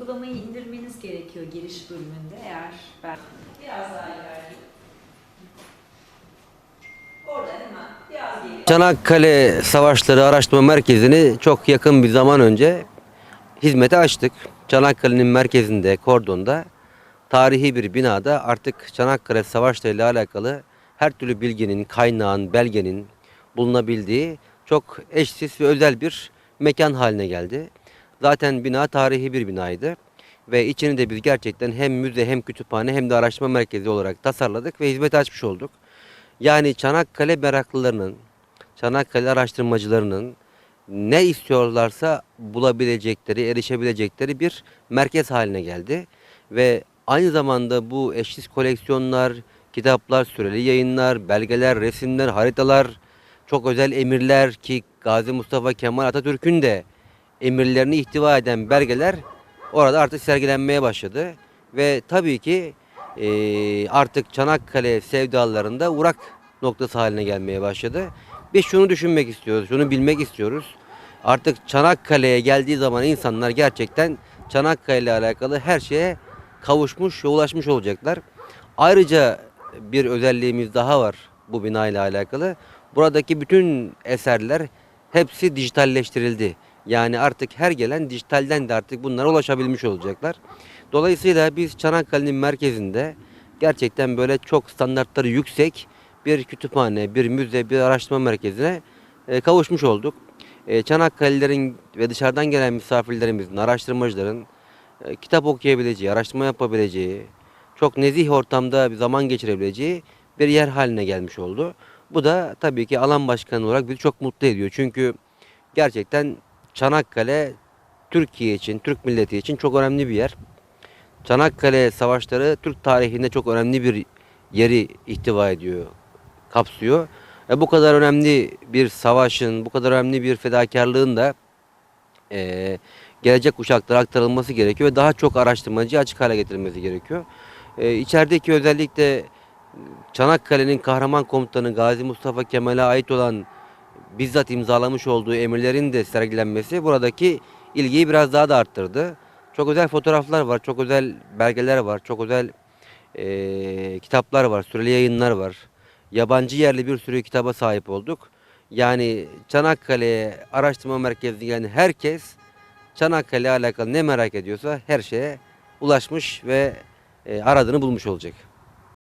Uygulamayı indirmeniz gerekiyor giriş bölümünde eğer ben biraz daha ilerleyeyim. Çanakkale Savaşları Araştırma Merkezi'ni çok yakın bir zaman önce hizmete açtık. Çanakkale'nin merkezinde, kordonda tarihi bir binada artık Çanakkale Savaşları ile alakalı her türlü bilginin, kaynağın, belgenin bulunabildiği çok eşsiz ve özel bir mekan haline geldi. Zaten bina tarihi bir binaydı ve içini de biz gerçekten hem müze hem kütüphane hem de araştırma merkezi olarak tasarladık ve hizmete açmış olduk. Yani Çanakkale meraklılarının, Çanakkale araştırmacılarının ne istiyorlarsa bulabilecekleri, erişebilecekleri bir merkez haline geldi. Ve aynı zamanda bu eşsiz koleksiyonlar, kitaplar, süreli yayınlar, belgeler, resimler, haritalar, çok özel emirler ki Gazi Mustafa Kemal Atatürk'ün de emirlerini ihtiva eden belgeler orada artık sergilenmeye başladı. Ve tabii ki eee, artık Çanakkale sevdalarında uğrak noktası haline gelmeye başladı. Biz şunu düşünmek istiyoruz, şunu bilmek istiyoruz. Artık Çanakkale'ye geldiği zaman insanlar gerçekten Çanakkale ile alakalı her şeye kavuşmuş ulaşmış olacaklar. Ayrıca bir özelliğimiz daha var bu bina ile alakalı. Buradaki bütün eserler hepsi dijitalleştirildi. Yani artık her gelen dijitalden de artık bunlara ulaşabilmiş olacaklar. Dolayısıyla biz Çanakkale'nin merkezinde gerçekten böyle çok standartları yüksek bir kütüphane, bir müze, bir araştırma merkezine e, kavuşmuş olduk. E, Çanakkale'lerin ve dışarıdan gelen misafirlerimizin, araştırmacıların e, kitap okuyabileceği, araştırma yapabileceği, çok nezih ortamda bir zaman geçirebileceği bir yer haline gelmiş oldu. Bu da tabii ki alan başkanı olarak bizi çok mutlu ediyor. Çünkü gerçekten Çanakkale Türkiye için, Türk milleti için çok önemli bir yer. Çanakkale Savaşları Türk tarihinde çok önemli bir yeri ihtiva ediyor, kapsıyor. Ve bu kadar önemli bir savaşın, bu kadar önemli bir fedakarlığın da eee, gelecek kuşaklara aktarılması gerekiyor ve daha çok araştırmacı açık hale getirilmesi gerekiyor. Eee içerideki özellikle Çanakkale'nin kahraman komutanı Gazi Mustafa Kemal'e ait olan bizzat imzalamış olduğu emirlerin de sergilenmesi buradaki ilgiyi biraz daha da arttırdı. Çok özel fotoğraflar var, çok özel belgeler var, çok özel eee, kitaplar var, süreli yayınlar var. Yabancı yerli bir sürü kitaba sahip olduk. Yani Çanakkale Araştırma Merkezi'ne gelen herkes Çanakkale alakalı ne merak ediyorsa her şeye ulaşmış ve eee, aradığını bulmuş olacak.